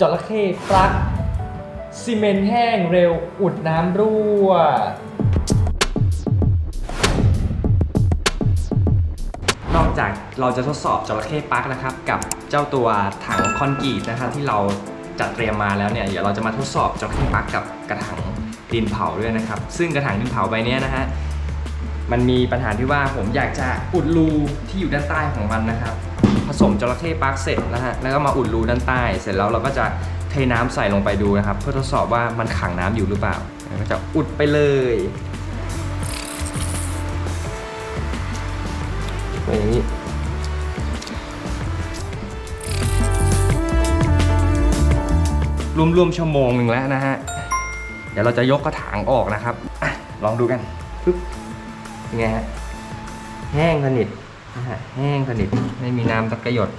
จระเข้ปลั๊กซีเมนต์แห้งเร็วอุดน้ำรั่ว นอกจากเราจะทดสอบจระเข้ปลั๊กนะครับ กับเจ้าตัวถังคอนกรีตนะครับที่เราจัดเตรียมมาแล้วเนี่ยเดี๋ยวเราจะมาทดสอบจระเข้ปลั๊กกับกระถางดินเผาด้วยนะครับ ซึ่งกระถางดินเผาใบนี้นะฮะมันมีปัญหาที่ว่าผมอยากจะอุดรูที่อยู่ด้านใต้ของมันนะครับ ผสมจระเข้ปักเสร็จนะฮะแล้วก็มาอุดรูด้านใต้ เสร็จแล้วเราก็จะเทน้ำใส่ลงไปดูนะครับ เพื่อทดสอบว่ามันขังน้ำอยู่หรือเปล่าก็จะอุดไปเลยอย่างนี้รวมๆชั่วโมงหนึ่งแล้วนะฮะ เดี๋ยวเราจะยกกระถางออกนะครับอลองดูกันปึ๊บเป็นไงฮะ แห้งสนิท นะฮะแห้งสนิทไม่มีน้ำสักระหยด